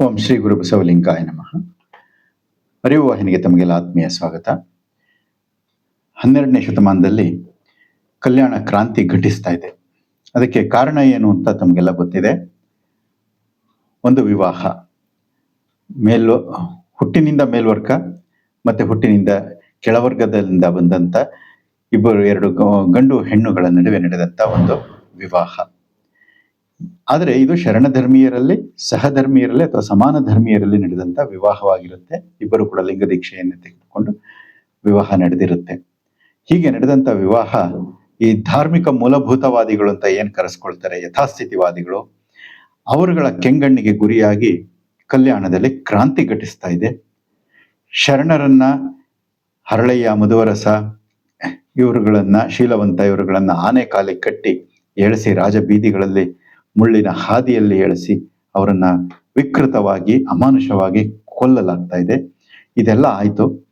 ಓಂ ಶ್ರೀ ಗುರು ಬಸವಲಿಂಗಾಯ ನಮಃ. ಅರಿವು ವಾಹಿನಿಗೆ ತಮಗೆಲ್ಲ ಆತ್ಮೀಯ ಸ್ವಾಗತ. ಹನ್ನೆರಡನೇ ಶತಮಾನದಲ್ಲಿ ಕಲ್ಯಾಣ ಕ್ರಾಂತಿ ಘಟಿಸ್ತಾ ಇದೆ. ಅದಕ್ಕೆ ಕಾರಣ ಏನು ಅಂತ ತಮಗೆಲ್ಲ ಗೊತ್ತಿದೆ. ಒಂದು ವಿವಾಹ. ಮೇಲ್ವ, ಹುಟ್ಟಿನಿಂದ ಮೇಲ್ವರ್ಗ ಮತ್ತೆ ಹುಟ್ಟಿನಿಂದ ಕೆಳವರ್ಗದಿಂದ ಬಂದಂತ ಇಬ್ಬರು ಎರಡು ಗಂಡು ಹೆಣ್ಣುಗಳ ನಡುವೆ ನಡೆದಂತ ಒಂದು ವಿವಾಹ. ಆದರೆ ಇದು ಶರಣ ಧರ್ಮೀಯರಲ್ಲಿ ಸಹಧರ್ಮೀಯರಲ್ಲಿ ಅಥವಾ ಸಮಾನ ಧರ್ಮೀಯರಲ್ಲಿ ನಡೆದಂತ ವಿವಾಹವಾಗಿರುತ್ತೆ. ಇಬ್ಬರು ಕೂಡ ಲಿಂಗ ದೀಕ್ಷೆಯನ್ನು ತೆಗೆದುಕೊಂಡು ವಿವಾಹ ನಡೆದಿರುತ್ತೆ. ಹೀಗೆ ನಡೆದಂತ ವಿವಾಹ ಈ ಧಾರ್ಮಿಕ ಮೂಲಭೂತವಾದಿಗಳು ಅಂತ ಏನ್ ಕರೆಸ್ಕೊಳ್ತಾರೆ, ಯಥಾಸ್ಥಿತಿವಾದಿಗಳು, ಅವರುಗಳ ಕೆಂಗಣ್ಣಿಗೆ ಗುರಿಯಾಗಿ ಕಲ್ಯಾಣದಲ್ಲಿ ಕ್ರಾಂತಿ ಘಟಿಸ್ತಾ ಇದೆ. ಶರಣರನ್ನ, ಹರಳಯ್ಯ ಮಧುವರಸ ಇವರುಗಳನ್ನ, ಶೀಲವಂತ ಇವರುಗಳನ್ನ ಆನೆ ಕಾಲಿಗೆ ಕಟ್ಟಿ ಎಳೆಸಿ ರಾಜ ಬೀದಿಗಳಲ್ಲಿ ಮುಳ್ಳಿನ ಹಾದಿಯಲ್ಲಿ ಎಳೆಸಿ ಅವರನ್ನ ವಿಕೃತವಾಗಿ, ಅಮಾನುಷವಾಗಿ ಕೊಲ್ಲಲಾಗ್ತಾ ಇದೆ. ಇದೆಲ್ಲ ಆಯಿತು.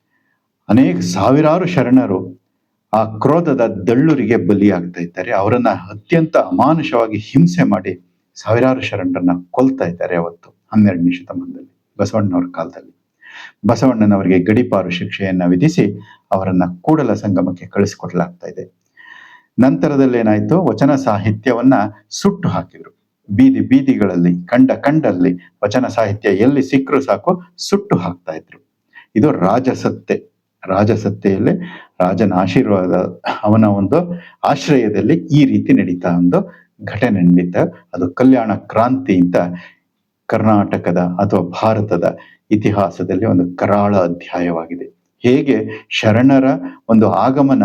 ಅನೇಕ ಸಾವಿರಾರು ಶರಣರು ಆ ಕ್ರೋಧದ ದಳ್ಳುರಿಗೆ ಬಲಿಯಾಗ್ತಾ ಇದ್ದಾರೆ. ಅವರನ್ನ ಅತ್ಯಂತ ಅಮಾನುಷವಾಗಿ ಹಿಂಸೆ ಮಾಡಿ ಸಾವಿರಾರು ಶರಣರನ್ನ ಕೊಲ್ತಾ ಇದ್ದಾರೆ ಅವತ್ತು, ಹನ್ನೆರಡನೇ ಶತಮಾನದಲ್ಲಿ, ಬಸವಣ್ಣನವರ ಕಾಲದಲ್ಲಿ. ಬಸವಣ್ಣನವರಿಗೆ ಗಡಿಪಾರು ಶಿಕ್ಷೆಯನ್ನ ವಿಧಿಸಿ ಅವರನ್ನ ಕೂಡಲ ಸಂಗಮಕ್ಕೆ ಕಳಿಸಿಕೊಡ್ಲಾಗ್ತಾ ಇದೆ. ನಂತರದಲ್ಲಿ ಏನಾಯ್ತು ವಚನ ಸಾಹಿತ್ಯವನ್ನ ಸುಟ್ಟು ಹಾಕಿದ್ರು. ಬೀದಿ ಬೀದಿಗಳಲ್ಲಿ, ಕಂಡ ಕಂಡಲ್ಲಿ ವಚನ ಸಾಹಿತ್ಯ ಎಲ್ಲಿ ಸಿಕ್ಕರು ಸಾಕು ಸುಟ್ಟು ಹಾಕ್ತಾ ಇದ್ರು. ಇದು ರಾಜಸತ್ತೆ. ರಾಜಸತ್ತೆಯಲ್ಲಿ ರಾಜನ ಆಶೀರ್ವಾದ, ಅವನ ಒಂದು ಆಶ್ರಯದಲ್ಲಿ ಈ ರೀತಿ ನಡೀತಾ ಒಂದು ಘಟನೆ ನಡೀತಾ, ಅದು ಕಲ್ಯಾಣ ಕ್ರಾಂತಿ ಕರ್ನಾಟಕದ ಅಥವಾ ಭಾರತದ ಇತಿಹಾಸದಲ್ಲಿ ಒಂದು ಕರಾಳ ಅಧ್ಯಾಯವಾಗಿದೆ. ಹೇಗೆ ಶರಣರ ಒಂದು ಆಗಮನ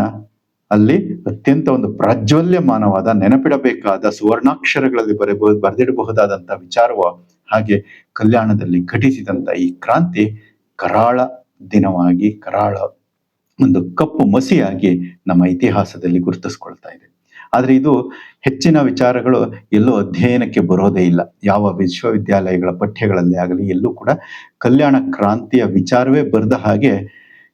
ಅಲ್ಲಿ ಅತ್ಯಂತ ಒಂದು ಪ್ರಾಜ್ವಲ್ಯಮಾನವಾದ, ನೆನಪಿಡಬೇಕಾದ ಸುವರ್ಣಾಕ್ಷರಗಳಲ್ಲಿ ಬರೆಬ ಬರೆದಿಡಬಹುದಾದಂತಹ ವಿಚಾರವ ಹಾಗೆ ಕಲ್ಯಾಣದಲ್ಲಿ ಘಟಿಸಿದಂತ ಈ ಕ್ರಾಂತಿ ಕರಾಳ ದಿನವಾಗಿ, ಕರಾಳ ಒಂದು ಕಪ್ಪು ಮಸಿಯಾಗಿ ನಮ್ಮ ಇತಿಹಾಸದಲ್ಲಿ ಗುರುತಿಸ್ಕೊಳ್ತಾ ಇದೆ. ಆದ್ರೆ ಇದು ಹೆಚ್ಚಿನ ವಿಚಾರಗಳು ಎಲ್ಲೂ ಅಧ್ಯಯನಕ್ಕೆ ಬರೋದೇ ಇಲ್ಲ. ಯಾವ ವಿಶ್ವವಿದ್ಯಾಲಯಗಳ ಪಠ್ಯಗಳಲ್ಲಿ ಆಗಲಿ, ಎಲ್ಲೂ ಕೂಡ ಕಲ್ಯಾಣ ಕ್ರಾಂತಿಯ ವಿಚಾರವೇ ಬರೆದ ಹಾಗೆ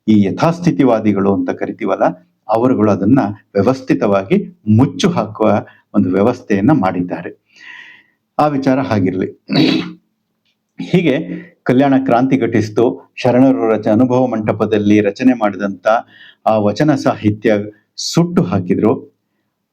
ಈ ಯಥಾಸ್ಥಿತಿವಾದಿಗಳು ಅಂತ ಕರಿತೀವಲ್ಲ ಅವರುಗಳು ಅದನ್ನ ವ್ಯವಸ್ಥಿತವಾಗಿ ಮುಚ್ಚು ಹಾಕುವ ಒಂದು ವ್ಯವಸ್ಥೆಯನ್ನ ಮಾಡಿದ್ದಾರೆ. ಆ ವಿಚಾರ ಹಾಗಿರ್ಲಿ. ಹೀಗೆ ಕಲ್ಯಾಣ ಕ್ರಾಂತಿ ಘಟಿಸಿತು. ಶರಣರು ರಚ, ಅನುಭವ ಮಂಟಪದಲ್ಲಿ ರಚನೆ ಮಾಡಿದಂತ ಆ ವಚನ ಸಾಹಿತ್ಯ ಸುಟ್ಟು ಹಾಕಿದ್ರು.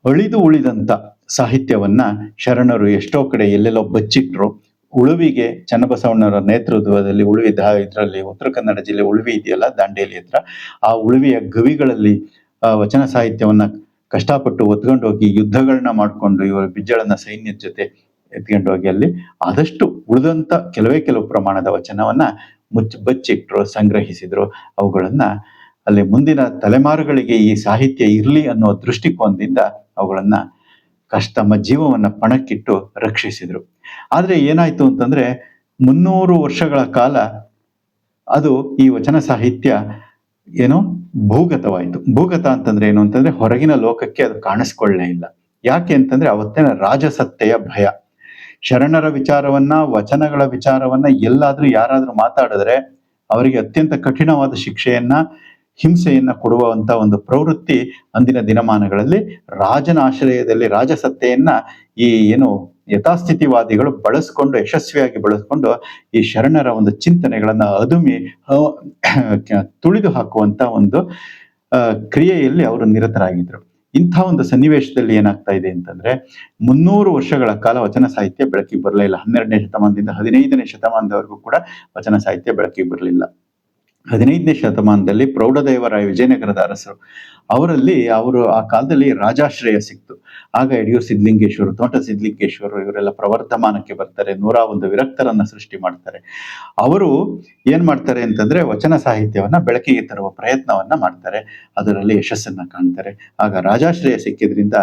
ಅಳಿದು ಉಳಿದಂತ ಸಾಹಿತ್ಯವನ್ನ ಶರಣರು ಎಷ್ಟೋ ಕಡೆ ಎಲ್ಲೆಲ್ಲೋ ಬಚ್ಚಿಟ್ರು. ಉಳುವಿಗೆ ಚನ್ನಬಸವಣ್ಣರ ನೇತೃತ್ವದಲ್ಲಿ ಉಳುವಿ ಇದರಲ್ಲಿ ಉತ್ತರ ಕನ್ನಡ ಜಿಲ್ಲೆ ಉಳುವಿ ಇದೆಯಲ್ಲ ದಾಂಡೇಲಿ ಹತ್ರ, ಆ ಉಳುವಿಯ ಗವಿಗಳಲ್ಲಿ ವಚನ ಸಾಹಿತ್ಯವನ್ನ ಕಷ್ಟಪಟ್ಟು ಒತ್ಕೊಂಡು ಹೋಗಿ ಯುದ್ಧಗಳನ್ನ ಮಾಡಿಕೊಂಡು ಇವರ ಬಿಜ್ಜಳನ ಸೈನ್ಯದ ಜೊತೆ ಎತ್ಕೊಂಡು ಹೋಗಿ ಅಲ್ಲಿ ಆದಷ್ಟು ಉಳಿದಂತ ಕೆಲವೇ ಕೆಲವು ಪ್ರಮಾಣದ ವಚನವನ್ನ ಮುಚ್ಚಿ ಬಚ್ಚಿಟ್ರು, ಸಂಗ್ರಹಿಸಿದ್ರು. ಅವುಗಳನ್ನ ಅಲ್ಲಿ ಮುಂದಿನ ತಲೆಮಾರುಗಳಿಗೆ ಈ ಸಾಹಿತ್ಯ ಇರಲಿ ಅನ್ನೋ ದೃಷ್ಟಿಕೋನದಿಂದ ಅವುಗಳನ್ನ ಕಷ್ಟ ತಮ್ಮ ಜೀವವನ್ನ ಪಣಕ್ಕಿಟ್ಟು ರಕ್ಷಿಸಿದ್ರು. ಆದ್ರೆ ಏನಾಯ್ತು ಅಂತಂದ್ರೆ ಮುನ್ನೂರು ವರ್ಷಗಳ ಕಾಲ ಅದು ಈ ವಚನ ಸಾಹಿತ್ಯ ಏನು ಭೂಗತವಾಯಿತು. ಭೂಗತ ಅಂತಂದ್ರೆ ಏನು ಅಂತಂದ್ರೆ ಹೊರಗಿನ ಲೋಕಕ್ಕೆ ಅದು ಕಾಣಿಸ್ಕೊಳ್ಳೇ ಇಲ್ಲ. ಯಾಕೆ ಅಂತಂದ್ರೆ ಅವತ್ತಿನ ರಾಜಸತ್ತೆಯ ಭಯ. ಶರಣರ ವಿಚಾರವನ್ನ, ವಚನಗಳ ವಿಚಾರವನ್ನ ಎಲ್ಲಾದ್ರೂ ಯಾರಾದ್ರೂ ಮಾತಾಡಿದ್ರೆ ಅವರಿಗೆ ಅತ್ಯಂತ ಕಠಿಣವಾದ ಶಿಕ್ಷೆಯನ್ನ, ಹಿಂಸೆಯನ್ನ ಕೊಡುವಂತ ಒಂದು ಪ್ರವೃತ್ತಿ ಅಂದಿನ ದಿನಮಾನಗಳಲ್ಲಿ ರಾಜನ ಆಶ್ರಯದಲ್ಲಿ ರಾಜಸತ್ತೆಯನ್ನ ಈ ಏನು ಯಥಾಸ್ಥಿತಿವಾದಿಗಳು ಬಳಸ್ಕೊಂಡು, ಯಶಸ್ವಿಯಾಗಿ ಬಳಸ್ಕೊಂಡು ಈ ಶರಣರ ಒಂದು ಚಿಂತನೆಗಳನ್ನ ಅದುಮಿ ತುಳಿದು ಹಾಕುವಂತ ಒಂದು ಕ್ರಿಯೆಯಲ್ಲಿ ಅವರು ನಿರತರಾಗಿದ್ರು. ಇಂಥ ಒಂದು ಸನ್ನಿವೇಶದಲ್ಲಿ ಏನಾಗ್ತಾ ಇದೆ ಅಂತಂದ್ರೆ, ಮುನ್ನೂರು ವರ್ಷಗಳ ಕಾಲ ವಚನ ಸಾಹಿತ್ಯ ಬೆಳಕಿಗೆ ಬರಲಿಲ್ಲ ಹನ್ನೆರಡನೇ ಶತಮಾನದಿಂದ ಹದಿನೈದನೇ ಶತಮಾನದವರೆಗೂ ಕೂಡ ವಚನ ಸಾಹಿತ್ಯ ಬೆಳಕಿಗೆ ಬರಲಿಲ್ಲ. ಹದಿನೈದನೇ ಶತಮಾನದಲ್ಲಿ ಪ್ರೌಢದೇವರಾಯ ವಿಜಯನಗರದ ಅರಸರು, ಅವರಲ್ಲಿ ಅವರು ಆ ಕಾಲದಲ್ಲಿ ರಾಜಾಶ್ರಯ ಸಿಕ್ತು. ಆಗ ಯಡಿಯೂರು ಸಿದ್ಧಲಿಂಗೇಶ್ವರು ತೋಟ ಸಿದ್ಧಲಿಂಗೇಶ್ವರು ಇವರೆಲ್ಲ ಪ್ರವರ್ತಮಾನಕ್ಕೆ ಬರ್ತಾರೆ. ನೂರ ಒಂದು ವಿರಕ್ತರನ್ನ ಸೃಷ್ಟಿ ಮಾಡ್ತಾರೆ. ಅವರು ಏನ್ ಮಾಡ್ತಾರೆ ಅಂತಂದ್ರೆ ವಚನ ಸಾಹಿತ್ಯವನ್ನ ಬೆಳಕಿಗೆ ತರುವ ಪ್ರಯತ್ನವನ್ನ ಮಾಡ್ತಾರೆ. ಅದರಲ್ಲಿ ಯಶಸ್ಸನ್ನ ಕಾಣ್ತಾರೆ. ಆಗ ರಾಜಾಶ್ರಯ ಸಿಕ್ಕಿದ್ರಿಂದ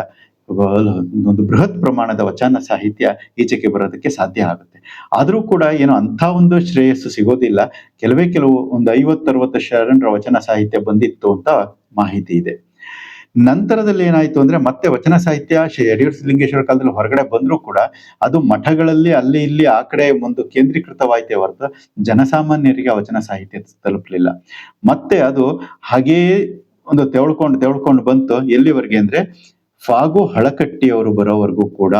ಒಂದು ಬೃಹತ್ ಪ್ರಮಾಣದ ವಚನ ಸಾಹಿತ್ಯ ಈಚೆಗೆ ಬರೋದಕ್ಕೆ ಸಾಧ್ಯ ಆಗುತ್ತೆ. ಆದರೂ ಕೂಡ ಏನು ಅಂಥ ಒಂದು ಶ್ರೇಯಸ್ಸು ಸಿಗೋದಿಲ್ಲ. ಕೆಲವೇ ಕೆಲವು ಒಂದು ಐವತ್ತರವತ್ತು ಶರಣರ ವಚನ ಸಾಹಿತ್ಯ ಬಂದಿತ್ತು ಅಂತ ಮಾಹಿತಿ ಇದೆ. ನಂತರದಲ್ಲಿ ಏನಾಯ್ತು ಅಂದ್ರೆ ಮತ್ತೆ ವಚನ ಸಾಹಿತ್ಯ ಯಡಿಯೂರು ಸಿದ್ಧಲಿಂಗೇಶ್ವರ ಕಾಲದಲ್ಲಿ ಹೊರಗಡೆ ಬಂದರೂ ಕೂಡ ಅದು ಮಠಗಳಲ್ಲಿ ಅಲ್ಲಿ ಇಲ್ಲಿ ಆ ಕಡೆ ಒಂದು ಕೇಂದ್ರೀಕೃತವಾಯ್ತೆ ಹೊರತು ಜನಸಾಮಾನ್ಯರಿಗೆ ವಚನ ಸಾಹಿತ್ಯ ತಲುಪಲಿಲ್ಲ. ಮತ್ತೆ ಅದು ಹಾಗೇ ಒಂದು ತೆವಳ್ಕೊಂಡು ತೆವಳ್ಕೊಂಡು ಬಂತು. ಎಲ್ಲಿವರೆಗೆ ಅಂದ್ರೆ ಫಾಗು ಹಳಕಟ್ಟಿಯವರು ಬರೋವರೆಗೂ ಕೂಡ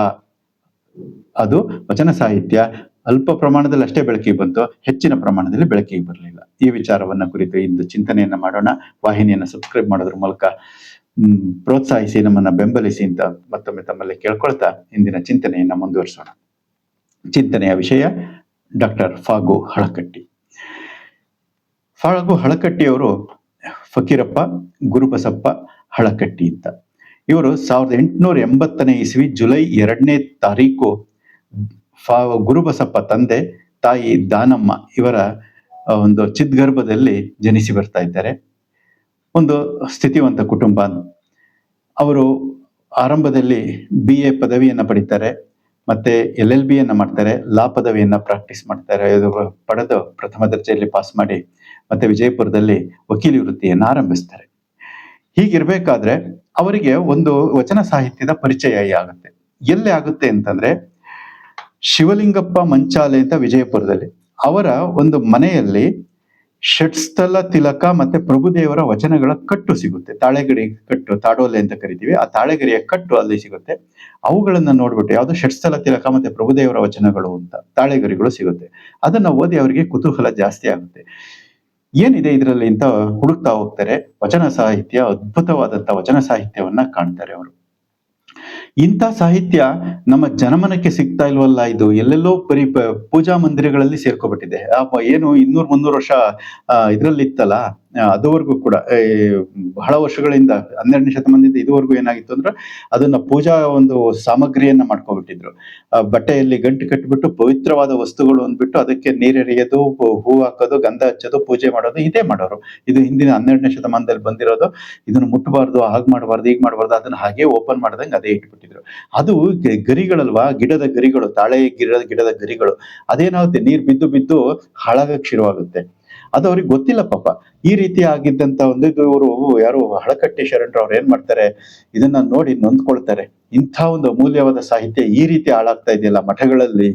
ಅದು ವಚನ ಸಾಹಿತ್ಯ ಅಲ್ಪ ಪ್ರಮಾಣದಲ್ಲಿ ಅಷ್ಟೇ ಬೆಳಕಿಗೆ ಬಂತು. ಹೆಚ್ಚಿನ ಪ್ರಮಾಣದಲ್ಲಿ ಬೆಳಕಿಗೆ ಬರಲಿಲ್ಲ. ಈ ವಿಚಾರವನ್ನ ಕುರಿತು ಇಂದು ಚಿಂತನೆಯನ್ನ ಮಾಡೋಣ. ವಾಹಿನಿಯನ್ನು ಸಬ್ಸ್ಕ್ರೈಬ್ ಮಾಡೋದ್ರ ಮೂಲಕ ಪ್ರೋತ್ಸಾಹಿಸಿ ನಮ್ಮನ್ನ ಬೆಂಬಲಿಸಿ ಅಂತ ಮತ್ತೊಮ್ಮೆ ತಮ್ಮಲ್ಲಿ ಕೇಳ್ಕೊಳ್ತಾ ಇಂದಿನ ಚಿಂತನೆಯನ್ನ ಮುಂದುವರಿಸೋಣ. ಚಿಂತನೆಯ ವಿಷಯ ಡಾಕ್ಟರ್ ಫಾಗು ಹಳಕಟ್ಟಿ. ಫಾಗು ಹಳಕಟ್ಟಿಯವರು ಫಕೀರಪ್ಪ ಗುರುಬಸಪ್ಪ ಹಳಕಟ್ಟಿ ಅಂತ. ಇವರು ಸಾವಿರದ ಎಂಟುನೂರ ಎಂಬತ್ತನೇ ಇಸ್ವಿ ಜುಲೈ ಎರಡನೇ ತಾರೀಕು ಫಾ ಗುರುಬಸಪ್ಪ ತಂದೆ, ತಾಯಿ ದಾನಮ್ಮ ಇವರ ಒಂದು ಚಿದ್ಗರ್ಭದಲ್ಲಿ ಜನಿಸಿ ಬರ್ತಾ ಇದ್ದಾರೆ. ಒಂದು ಸ್ಥಿತಿವಂತ ಕುಟುಂಬ. ಅವರು ಆರಂಭದಲ್ಲಿ ಬಿ ಎ ಪದವಿಯನ್ನು ಪಡಿತಾರೆ, ಮತ್ತೆ ಎಲ್ ಎಲ್ ಬಿಯನ್ನು ಮಾಡ್ತಾರೆ, ಲಾ ಪದವಿಯನ್ನು ಪ್ರಾಕ್ಟೀಸ್ ಮಾಡ್ತಾರೆ, ಅದು ಪಡೆದು ಪ್ರಥಮ ದರ್ಜೆಯಲ್ಲಿ ಪಾಸ್ ಮಾಡಿ, ಮತ್ತೆ ವಿಜಯಪುರದಲ್ಲಿ ವಕೀಲಿ ವೃತ್ತಿಯನ್ನು ಆರಂಭಿಸ್ತಾರೆ. ಹೀಗಿರ್ಬೇಕಾದ್ರೆ ಅವರಿಗೆ ಒಂದು ವಚನ ಸಾಹಿತ್ಯದ ಪರಿಚಯ ಆಗುತ್ತೆ. ಎಲ್ಲಿ ಆಗುತ್ತೆ ಅಂತಂದ್ರೆ, ಶಿವಲಿಂಗಪ್ಪ ಮಂಚಾಲೆ ಅಂತ ವಿಜಯಪುರದಲ್ಲಿ ಅವರ ಒಂದು ಮನೆಯಲ್ಲಿ ಷಟ್ಸ್ಥಲ ತಿಲಕ ಮತ್ತೆ ಪ್ರಭುದೇವರ ವಚನಗಳ ಕಟ್ಟು ಸಿಗುತ್ತೆ. ತಾಳೆಗರಿ ಕಟ್ಟು, ತಾಡೋಲೆ ಅಂತ ಕರಿತೀವಿ. ಆ ತಾಳೆಗರಿಯ ಕಟ್ಟು ಅಲ್ಲಿ ಸಿಗುತ್ತೆ. ಅವುಗಳನ್ನ ನೋಡ್ಬಿಟ್ಟು ಯಾವುದು? ಷಟ್ಸ್ಥಲ ತಿಲಕ ಮತ್ತೆ ಪ್ರಭುದೇವರ ವಚನಗಳು ಅಂತ ತಾಳೆಗರಿಗಳು ಸಿಗುತ್ತೆ. ಅದನ್ನ ಓದಿ ಅವರಿಗೆ ಕುತೂಹಲ ಜಾಸ್ತಿ ಆಗುತ್ತೆ. ಏನಿದೆ ಇದರಲ್ಲಿ ಅಂತ ಹುಡುಕ್ತಾ ಹೋಗ್ತಾರೆ. ವಚನ ಸಾಹಿತ್ಯ ಅದ್ಭುತವಾದಂತ ವಚನ ಸಾಹಿತ್ಯವನ್ನ ಕಾಣ್ತಾರೆ ಅವರು. ಇಂಥ ಸಾಹಿತ್ಯ ನಮ್ಮ ಜನಮನಕ್ಕೆ ಸಿಗ್ತಾ ಇಲ್ವಲ್ಲ ಇದು? ಎಲ್ಲೆಲ್ಲೋ ಪರಿ ಪೂಜಾ ಮಂದಿರಗಳಲ್ಲಿ ಸೇರ್ಕೊಬಿಟ್ಟಿದೆ. ಏನು ಇನ್ನೂರ್ ಮುನ್ನೂರು ವರ್ಷ ಇದರಲ್ಲಿ ಇತ್ತಲ್ಲ ಅದುವರೆಗೂ ಕೂಡ ಬಹಳ ವರ್ಷಗಳಿಂದ, ಹನ್ನೆರಡನೇ ಶತಮಾನದಿಂದ ಇದುವರೆಗೂ ಏನಾಗಿತ್ತು ಅಂದ್ರೆ ಅದನ್ನ ಪೂಜಾ ಒಂದು ಸಾಮಗ್ರಿಯನ್ನ ಮಾಡ್ಕೊಬಿಟ್ಟಿದ್ರು. ಬಟ್ಟೆಯಲ್ಲಿ ಗಂಟು ಕಟ್ಟಿಬಿಟ್ಟು ಪವಿತ್ರವಾದ ವಸ್ತುಗಳು ಅಂದ್ಬಿಟ್ಟು ಅದಕ್ಕೆ ನೀರೆರಿಯೋದು, ಹೂ ಹಾಕೋದು, ಗಂಧ ಹಚ್ಚೋದು, ಪೂಜೆ ಮಾಡೋದು, ಇದೇ ಮಾಡೋರು. ಇದು ಹಿಂದಿನ ಹನ್ನೆರಡನೇ ಶತಮಾನದಲ್ಲಿ ಬಂದಿರೋದು. ಇದನ್ನು ಮುಟ್ಟಬಾರ್ದು, ಹಾಗೆ ಮಾಡಬಾರ್ದು ಈಗ ಮಾಡಬಾರ್ದು, ಅದನ್ನ ಹಾಗೆ ಓಪನ್ ಮಾಡ್ದಂಗೆ ಅದೇ ಇಟ್ಬಿಟ್ಟಿದ್ರು. ಅದು ಗರಿಗಳಲ್ವಾ, ಗಿಡದ ಗರಿಗಳು, ತಾಳೆ ಗಿಡದ ಗಿಡದ ಗರಿಗಳು. ಅದೇನಾಗುತ್ತೆ, ನೀರ್ ಬಿದ್ದು ಬಿದ್ದು ಹಾಳಾಗಕ್ಕೆ ಶುರುವಾಗುತ್ತೆ. ಅದು ಅವ್ರಿಗೆ ಗೊತ್ತಿಲ್ಲ ಪಾಪ. ಈ ರೀತಿ ಆಗಿದ್ದಂತ ಒಂದು ಇದು ಇವರು ಯಾರು ಹಳಕಟ್ಟಿ ಶರಣರು ಅವ್ರು ಏನ್ ಮಾಡ್ತಾರೆ? ಇದನ್ನ ನೋಡಿ ನೊಂದ್ಕೊಳ್ತಾರೆ. ಇಂಥ ಒಂದು ಅಮೂಲ್ಯವಾದ ಸಾಹಿತ್ಯ ಈ ರೀತಿ ಹಾಳಾಗ್ತಾ ಇದೆಯಲ್ಲ? ಮಠಗಳಲ್ಲಿ,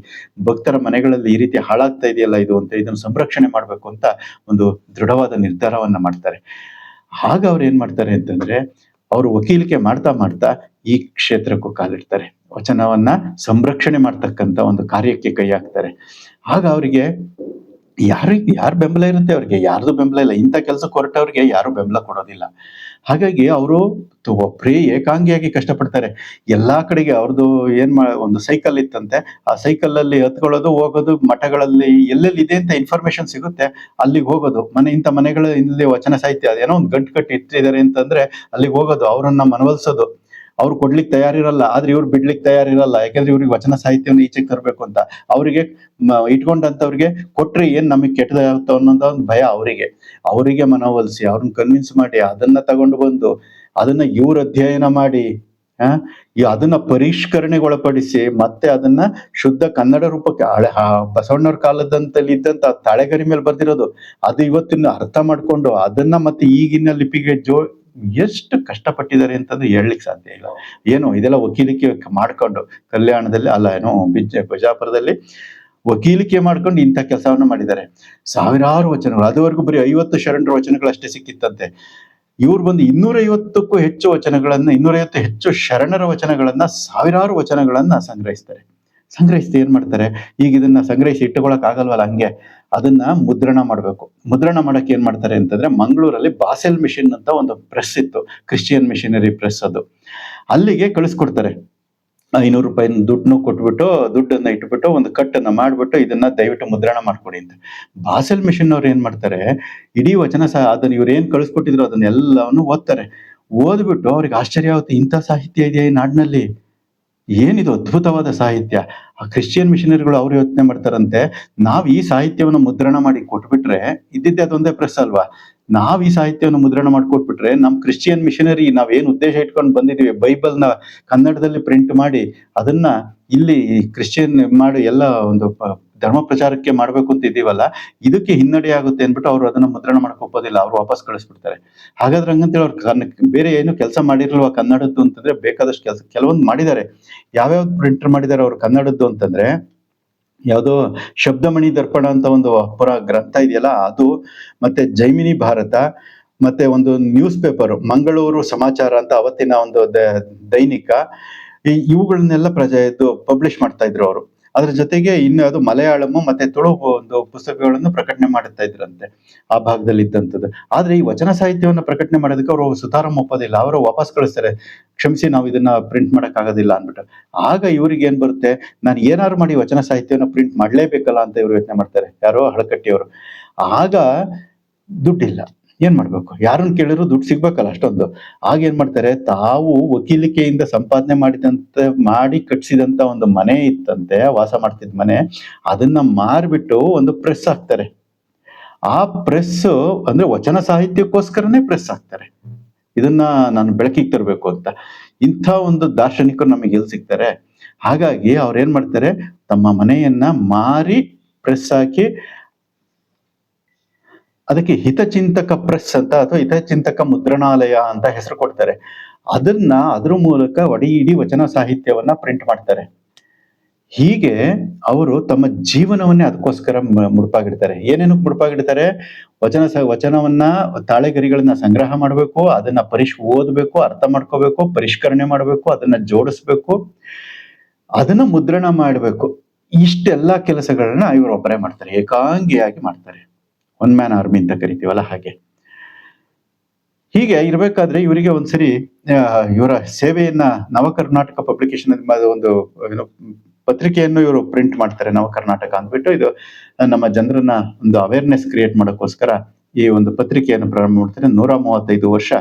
ಭಕ್ತರ ಮನೆಗಳಲ್ಲಿ ಈ ರೀತಿ ಹಾಳಾಗ್ತಾ ಇದೆಯಲ್ಲ ಇದು ಅಂತ ಇದನ್ನು ಸಂರಕ್ಷಣೆ ಮಾಡ್ಬೇಕು ಅಂತ ಒಂದು ದೃಢವಾದ ನಿರ್ಧಾರವನ್ನ ಮಾಡ್ತಾರೆ. ಆಗ ಅವ್ರು ಏನ್ ಮಾಡ್ತಾರೆ ಅಂತಂದ್ರೆ, ಅವರು ವಕೀಲಿಕೆ ಮಾಡ್ತಾ ಮಾಡ್ತಾ ಈ ಕ್ಷೇತ್ರಕ್ಕೂ ಕಾಲಿಡ್ತಾರೆ. ವಚನವನ್ನ ಸಂರಕ್ಷಣೆ ಮಾಡ್ತಕ್ಕಂತ ಒಂದು ಕಾರ್ಯಕ್ಕೆ ಕೈ ಹಾಕ್ತಾರೆ. ಆಗ ಅವರಿಗೆ ಯಾರಿಗೆ ಯಾರು ಬೆಂಬಲ ಇರುತ್ತೆ ಅವ್ರಿಗೆ? ಯಾರ್ದು ಬೆಂಬಲ ಇಲ್ಲ? ಇಂಥ ಕೆಲಸಕ್ಕೆ ಹೊರಟವ್ರಿಗೆ ಯಾರು ಬೆಂಬಲ ಕೊಡೋದಿಲ್ಲ. ಹಾಗಾಗಿ ಅವರು ಒಬ್ಬರೇ ಏಕಾಂಗಿಯಾಗಿ ಕಷ್ಟಪಡ್ತಾರೆ. ಎಲ್ಲಾ ಕಡೆಗೆ ಅವ್ರದ್ದು ಏನ್ ಮಾ ಒಂದು ಸೈಕಲ್ ಇತ್ತಂತೆ. ಆ ಸೈಕಲ್ ಅಲ್ಲಿ ಹತ್ಕೊಳ್ಳೋದು, ಹೋಗೋದು, ಮಠಗಳಲ್ಲಿ ಎಲ್ಲೆಲ್ಲಿ ಇದೆ ಅಂತ ಇನ್ಫಾರ್ಮೇಶನ್ ಸಿಗುತ್ತೆ. ಅಲ್ಲಿಗೆ ಹೋಗೋದು. ಮನೆ ಇಂಥ ಮನೆಗಳ ಇಲ್ಲಿ ವಚನ ಸಾಹಿತ್ಯ ಅದೇನೋ ಒಂದು ಗಂಟು ಕಟ್ಟಿ ಇಟ್ಟಿದ್ದಾರೆ ಅಂತಂದ್ರೆ ಅಲ್ಲಿಗೆ ಹೋಗೋದು, ಅವರನ್ನ ಮನವೊಲಿಸೋದು. ಅವ್ರು ಕೊಡ್ಲಿಕ್ಕೆ ತಯಾರಿರಲ್ಲ, ಆದ್ರೆ ಇವ್ರು ಬಿಡ್ಲಿಕ್ಕೆ ತಯಾರಿರಲ್ಲ. ಯಾಕಂದ್ರೆ ಇವ್ರಿಗೆ ವಚನ ಸಾಹಿತ್ಯವನ್ನು ಈಚೆಗೆ ತರಬೇಕು ಅಂತ. ಅವರಿಗೆ ಇಟ್ಕೊಂಡಂತವ್ರಿಗೆ ಕೊಟ್ರೆ ಏನ್ ನಮಗೆ ಕೆಟ್ಟದಾಗುತ್ತೋ ಅನ್ನೋಂತ ಒಂದು ಭಯ ಅವರಿಗೆ. ಅವರಿಗೆ ಮನವೊಲಿಸಿ ಅವ್ರನ್ನ ಕನ್ವಿನ್ಸ್ ಮಾಡಿ, ಅದನ್ನ ತಗೊಂಡು ಬಂದು, ಅದನ್ನ ಇವ್ರ ಅಧ್ಯಯನ ಮಾಡಿ, ಆ ಅದನ್ನ ಪರಿಷ್ಕರಣೆಗೊಳಪಡಿಸಿ, ಮತ್ತೆ ಅದನ್ನ ಶುದ್ಧ ಕನ್ನಡ ರೂಪಕ್ಕೆ, ಹಳೆ ಬಸವಣ್ಣವ್ರ ಕಾಲದಂತಲ್ಲಿ ಇದ್ದಂತ ತಳೆಗರಿ ಮೇಲೆ ಬರ್ದಿರೋದು, ಅದು ಇವತ್ತಿನ ಅರ್ಥ ಮಾಡ್ಕೊಂಡು, ಅದನ್ನ ಮತ್ತೆ ಈಗಿನ ಲಿಪಿಗೆ ಜೋ ಎಷ್ಟು ಕಷ್ಟಪಟ್ಟಿದ್ದಾರೆ ಅಂತಂದ್ರೆ ಹೇಳಲಿಕ್ಕೆ ಸಾಧ್ಯ ಇಲ್ಲ. ಏನು, ಇದೆಲ್ಲ ವಕೀಲಿಕೆ ಮಾಡ್ಕೊಂಡು, ಕಲ್ಯಾಣದಲ್ಲಿ ಅಲ್ಲ, ಏನೋ, ಬಿಜ, ಬಿಜಾಪುರದಲ್ಲಿ ವಕೀಲಿಕೆ ಮಾಡ್ಕೊಂಡು ಇಂಥ ಕೆಲಸವನ್ನು ಮಾಡಿದ್ದಾರೆ. ಸಾವಿರಾರು ವಚನಗಳು, ಅದುವರೆಗೂ ಬರೀ ಐವತ್ತು ಶರಣರ ವಚನಗಳಷ್ಟೇ ಸಿಕ್ಕಿತ್ತಂತೆ. ಇವ್ರು ಬಂದು ಇನ್ನೂರೈವತ್ತಕ್ಕೂ ಹೆಚ್ಚು ವಚನಗಳನ್ನ, ಇನ್ನೂರೈವತ್ತು ಹೆಚ್ಚು ಶರಣರ ವಚನಗಳನ್ನ, ಸಾವಿರಾರು ವಚನಗಳನ್ನ ಸಂಗ್ರಹಿಸ್ತಾರೆ. ಸಂಗ್ರಹಿಸಿ ಏನ್ ಮಾಡ್ತಾರೆ? ಈಗ ಇದನ್ನ ಸಂಗ್ರಹಿಸಿ ಇಟ್ಟುಕೊಳಕ್ ಆಗಲ್ವಲ್ಲ ಹಂಗೆ? ಅದನ್ನ ಮುದ್ರಣ ಮಾಡಬೇಕು. ಮುದ್ರಣ ಮಾಡಕ್ಕೆ ಏನ್ ಮಾಡ್ತಾರೆ ಅಂತಂದ್ರೆ ಮಂಗಳೂರಲ್ಲಿ ಬಾಸೆಲ್ ಮಿಷಿನ್ ಅಂತ ಒಂದು ಪ್ರೆಸ್ ಇತ್ತು. ಕ್ರಿಶ್ಚಿಯನ್ ಮಿಷಿನರಿ ಪ್ರೆಸ್ ಅದು. ಅಲ್ಲಿಗೆ ಕಳಿಸ್ಕೊಡ್ತಾರೆ. ಐನೂರು ರೂಪಾಯಿ ದುಡ್ಡನ್ನು ಕೊಟ್ಬಿಟ್ಟು, ದುಡ್ಡನ್ನ ಇಟ್ಬಿಟ್ಟು, ಒಂದು ಕಟ್ಟನ್ನ ಮಾಡಿಬಿಟ್ಟು ಇದನ್ನ ದಯವಿಟ್ಟು ಮುದ್ರಣ ಮಾಡ್ಕೊಡಿ ಅಂತ. ಬಾಸೆಲ್ ಮಿಷಿನ್ ಅವ್ರು ಏನ್ ಮಾಡ್ತಾರೆ? ಇಡೀ ವಚನ ಸಹ ಅದನ್ನ ಇವ್ರು ಏನ್ ಕಳಿಸ್ಕೊಟ್ಟಿದ್ರು ಅದನ್ನೆಲ್ಲವನ್ನು ಓದ್ತಾರೆ. ಓದ್ಬಿಟ್ಟು ಅವ್ರಿಗೆ ಆಶ್ಚರ್ಯ ಆಗುತ್ತೆ. ಇಂಥ ಸಾಹಿತ್ಯ ಇದೆಯಾ ಈ ನಾಡಿನಲ್ಲಿ? ಏನಿದು ಅದ್ಭುತವಾದ ಸಾಹಿತ್ಯ. ಆ ಕ್ರಿಶ್ಚಿಯನ್ ಮಿಷನರಿಗಳು ಅವ್ರು ಯೋಚನೆ ಮಾಡ್ತಾರಂತೆ, ನಾವ್ ಈ ಸಾಹಿತ್ಯವನ್ನು ಮುದ್ರಣ ಮಾಡಿ ಕೊಟ್ಬಿಟ್ರೆ, ಇದ್ದಿದ್ದೆ ಅದೊಂದೇ ಪ್ರೆಸ್ ಅಲ್ವಾ? ನಾವ್ ಈ ಸಾಹಿತ್ಯವನ್ನು ಮುದ್ರಣ ಮಾಡಿ ಕೊಟ್ಬಿಟ್ರೆ, ನಮ್ ಕ್ರಿಶ್ಚಿಯನ್ ಮಿಷನರಿ ನಾವ್ ಏನ್ ಉದ್ದೇಶ ಇಟ್ಕೊಂಡು ಬಂದಿದೀವಿ ಬೈಬಲ್ನ ಕನ್ನಡದಲ್ಲಿ ಪ್ರಿಂಟ್ ಮಾಡಿ, ಅದನ್ನ ಇಲ್ಲಿ ಕ್ರಿಶ್ಚಿಯನ್ ಮಾಡಿ ಎಲ್ಲ ಒಂದು ಧರ್ಮ ಪ್ರಚಾರಕ್ಕೆ ಮಾಡ್ಬೇಕು ಅಂತ ಇದೀವಲ್ಲ ಇದಕ್ಕೆ ಹಿನ್ನಡೆ ಆಗುತ್ತೆ ಅಂದ್ಬಿಟ್ಟು ಅವ್ರು ಅದನ್ನ ಮುದ್ರಣ ಮಾಡಕ್ ಒಪ್ಪೋದಿಲ್ಲ, ಅವ್ರು ವಾಪಸ್ ಕಳಿಸ್ಬಿಡ್ತಾರೆ. ಹಾಗಾದ್ರೆ ಹಂಗಂತೇಳಿ ಅವ್ರು ಬೇರೆ ಏನು ಕೆಲಸ ಮಾಡಿರಲ್ವಾ ಕನ್ನಡದ್ದು ಅಂತಂದ್ರೆ ಬೇಕಾದಷ್ಟು ಕೆಲಸ, ಕೆಲವೊಂದು ಮಾಡಿದ್ದಾರೆ. ಯಾವ್ಯಾವ್ದು ಪ್ರಿಂಟರ್ ಮಾಡಿದ್ದಾರೆ ಅವ್ರು ಕನ್ನಡದ್ದು ಅಂತಂದ್ರೆ, ಯಾವುದೋ ಶಬ್ದಮಣಿ ದರ್ಪಣ ಅಂತ ಒಂದು ಪುರ ಗ್ರಂಥ ಇದೆಯಲ್ಲ, ಅದು ಮತ್ತೆ ಜೈಮಿನಿ ಭಾರತ, ಮತ್ತೆ ಒಂದು ನ್ಯೂಸ್ ಪೇಪರ್ ಮಂಗಳೂರು ಸಮಾಚಾರ ಅಂತ ಅವತ್ತಿನ ಒಂದು ದೈನಿಕ ಇವುಗಳನ್ನೆಲ್ಲ ಪ್ರಜಾ ಇದ್ದು ಪಬ್ಲಿಷ್ ಮಾಡ್ತಾ ಇದ್ರು ಅವರು. ಅದ್ರ ಜೊತೆಗೆ ಇನ್ನು ಅದು ಮಲಯಾಳಂ ಮತ್ತೆ ತುಳು ಒಂದು ಪುಸ್ತಕಗಳನ್ನು ಪ್ರಕಟಣೆ ಮಾಡುತ್ತಾ ಇದ್ರಂತೆ ಆ ಭಾಗದಲ್ಲಿ ಇದ್ದಂಥದ್ದು ಆದ್ರೆ ಈ ವಚನ ಸಾಹಿತ್ಯವನ್ನು ಪ್ರಕಟಣೆ ಮಾಡೋದಕ್ಕೆ ಅವರು ಸುತಾರಂ ಒಪ್ಪೋದಿಲ್ಲ. ಅವರು ವಾಪಸ್ ಕಳಿಸ್ತಾರೆ. ಕ್ಷಮಿಸಿ, ನಾವು ಇದನ್ನ ಪ್ರಿಂಟ್ ಮಾಡಕ್ ಆಗೋದಿಲ್ಲ ಅಂದ್ಬಿಟ್ಟು. ಆಗ ಇವ್ರಿಗೆ ಏನ್ ಬರುತ್ತೆ? ನಾನು ಏನಾರು ಮಾಡಿ ವಚನ ಸಾಹಿತ್ಯವನ್ನು ಪ್ರಿಂಟ್ ಮಾಡ್ಲೇಬೇಕಲ್ಲ ಅಂತ ಇವರು ಯೋಚನೆ ಮಾಡ್ತಾರೆ. ಯಾರೋ ಹಳಕಟ್ಟಿಯವರು. ಆಗ ದುಡ್ಡಿಲ್ಲ. ಏನ್ ಮಾಡ್ಬೇಕು? ಯಾರನ್ನ ಕೇಳಿದ್ರು ದುಡ್ಡು ಸಿಗ್ಬೇಕಲ್ಲ ಅಷ್ಟೊಂದು. ಆಗ ಏನ್ ಮಾಡ್ತಾರೆ? ತಾವು ವಕೀಲಿಕೆಯಿಂದ ಸಂಪಾದನೆ ಮಾಡಿದಂತ, ಮಾಡಿ ಕಟ್ಸಿದಂತ ಒಂದು ಮನೆ ಇತ್ತಂತೆ, ವಾಸ ಮಾಡ್ತಿದ್ದ ಮನೆ, ಅದನ್ನ ಮಾರ್ಬಿಟ್ಟು ಒಂದು ಪ್ರೆಸ್ ಹಾಕ್ತಾರೆ. ಆ ಪ್ರೆಸ್ ಅಂದ್ರೆ ವಚನ ಸಾಹಿತ್ಯಕ್ಕೋಸ್ಕರನೇ ಪ್ರೆಸ್ ಹಾಕ್ತಾರೆ. ಇದನ್ನ ನಾನು ಬೆಳಕಿಗೆ ತರಬೇಕು ಅಂತ. ಇಂಥ ಒಂದು ದಾರ್ಶನಿಕರು ನಮಗೆ ಎಲ್ಲಿ ಸಿಗ್ತಾರೆ? ಹಾಗಾಗಿ ಅವ್ರು ಏನ್ ಮಾಡ್ತಾರೆ? ತಮ್ಮ ಮನೆಯನ್ನ ಮಾರಿ ಪ್ರೆಸ್ ಹಾಕಿ ಅದಕ್ಕೆ ಹಿತಚಿಂತಕ ಪ್ರೆಸ್ ಅಂತ ಅಥವಾ ಹಿತಚಿಂತಕ ಮುದ್ರಣಾಲಯ ಅಂತ ಹೆಸರು ಕೊಡ್ತಾರೆ. ಅದನ್ನ ಅದ್ರ ಮೂಲಕ ಒಡಿ ಇಡೀ ವಚನ ಸಾಹಿತ್ಯವನ್ನ ಪ್ರಿಂಟ್ ಮಾಡ್ತಾರೆ. ಹೀಗೆ ಅವರು ತಮ್ಮ ಜೀವನವನ್ನೇ ಅದಕ್ಕೋಸ್ಕರ ಮುಡುಪಾಗಿಡ್ತಾರೆ. ಏನೇನಕ್ಕೆ ಮುಡುಪಾಗಿಡ್ತಾರೆ? ವಚನ ಸ, ವಚನವನ್ನ ತಾಳೆಗರಿಗಳನ್ನ ಸಂಗ್ರಹ ಮಾಡಬೇಕು, ಅದನ್ನ ಪರಿಶ್, ಓದಬೇಕು, ಅರ್ಥ ಮಾಡ್ಕೋಬೇಕು, ಪರಿಷ್ಕರಣೆ ಮಾಡಬೇಕು, ಅದನ್ನ ಜೋಡಿಸ್ಬೇಕು, ಅದನ್ನ ಮುದ್ರಣ ಮಾಡಬೇಕು. ಇಷ್ಟೆಲ್ಲ ಕೆಲಸಗಳನ್ನ ಇವರು ಒಬ್ಬರೇ ಮಾಡ್ತಾರೆ, ಏಕಾಂಗಿಯಾಗಿ ಮಾಡ್ತಾರೆ. ಒನ್ ಮ್ಯಾನ್ ಆರ್ಮಿ ಅಂತ ಕರಿತೀವಲ್ಲ ಹಾಗೆ. ಹೀಗೆ ಇರಬೇಕಾದ್ರೆ ಇವರಿಗೆ ಒಂದ್ಸರಿ ಇವರ ಸೇವೆಯನ್ನ ನವ ಕರ್ನಾಟಕ ಪಬ್ಲಿಕೇಶನ್ ಒಂದು ಪತ್ರಿಕೆಯನ್ನು ಇವರು ಪ್ರಿಂಟ್ ಮಾಡ್ತಾರೆ ನವ ಕರ್ನಾಟಕ ಅಂದ್ಬಿಟ್ಟು. ಇದು ನಮ್ಮ ಜನರನ್ನ ಒಂದು ಅವೇರ್ನೆಸ್ ಕ್ರಿಯೇಟ್ ಮಾಡೋಕ್ಕೋಸ್ಕರ ಈ ಒಂದು ಪತ್ರಿಕೆಯನ್ನು ಪ್ರಾರಂಭ ಮಾಡ್ತಾರೆ. ನೂರ ಮೂವತ್ತೈದು ವರ್ಷ